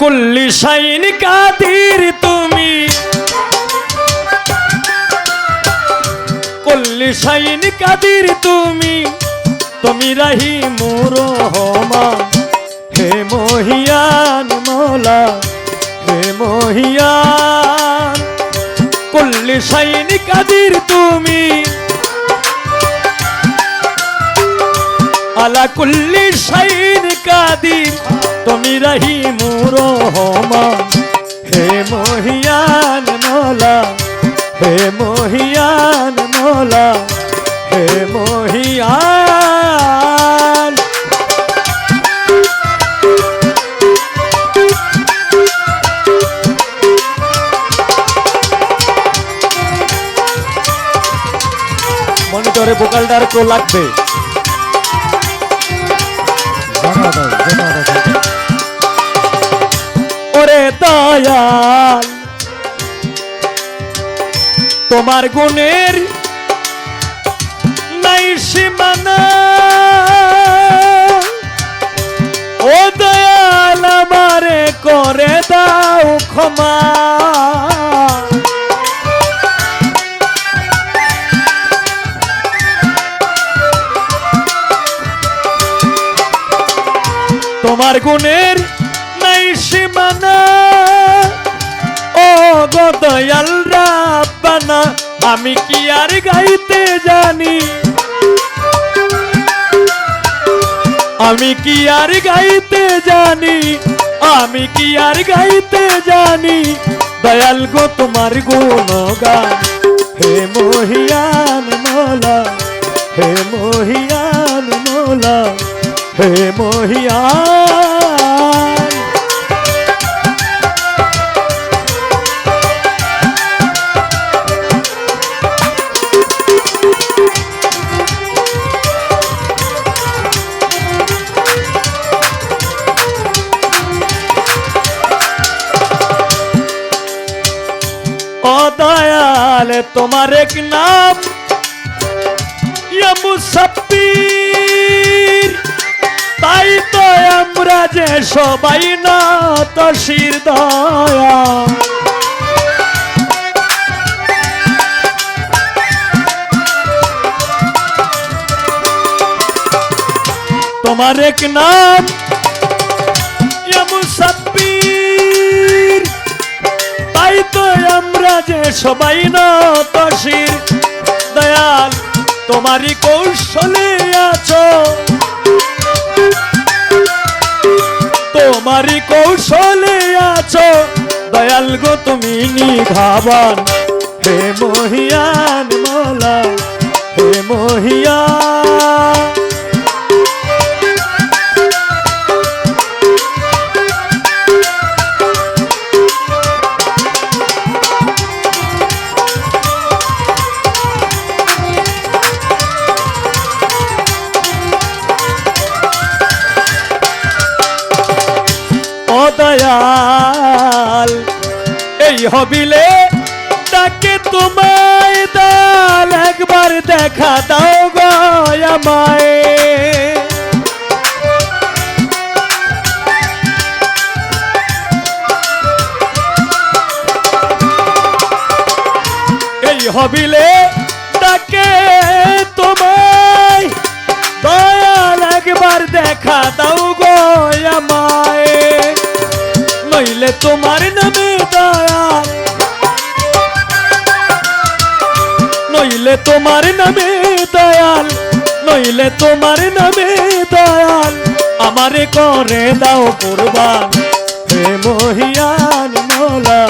কুল্লি শাইন কাদির তুমি। কুল্লি শাইন কাদির তুমি। তুমি রাহি মোর হমা। হে মহিয়ান মোলা, হে মহিয়ান। কুল্লি শাইন কাদির তুমি। আলা কুল্লি শাইন কাদির তুমি রহি মোর হে মহিয়ান মোলা, হে মহিয়ান মোলা, হে মহিয়ান। মনিটরে বোকালটার তো লাগবে। ওরে দয়াল তোমার গুণের নাই সীমানা। ও দয়াল আমারে করে দাও ক্ষমা। তোমার গুণের নাই সীমানা। ও গো দয়াল রাব্বানা, আমি কি আর গাইতে জানি? আমি কি আর গাইতে জানি? আমি কি আর গাইতে জানি? দয়াল গো তোমার গুণগান। হে মহিয়ান মোলা, হে মহিয়ান মোলা। হে মহিয়ান ও দয়াল তোমার এক নাম ইয়া সবাই না তো শির দয়া। তোমার এক নাম তাই তো আমরা যে সবাই না তসির। দয়াল, তোমারই কৌশলে আছো। গো তুমি নিঘাবান হে মহিয়ান মোলা হে মহিয়ান হবিলে, তাকে তোমায় দাল একবার দেখা দাও গয়ামায় এই হবিলে, তাকে তোমায় দেখা দাও গয়ামায় নইলে তোমার নামে তোমার নামে দয়াল, নইলে তোমার নামে দয়াল, আমারে করে দাও কুরবান। হে মহিয়ান মোলা,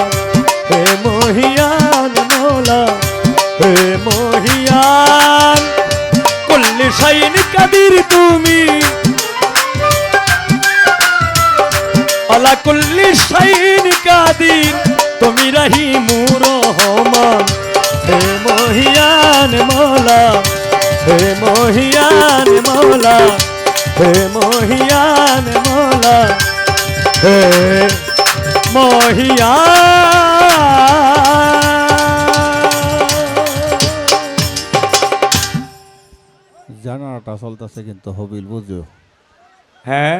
হে মহিয়ান মোলা, হে মহিয়ান, কুল্লি শাইন কাদির তুমি। আলা কুল্লি শাইন কাদির। মোলা হে মহিয়ান মোলা হে মহিয়ান মোলা হে মহিয়ান। জানাটা চলতেছে কিন্তু হবিল বুঝো হ্যাঁ?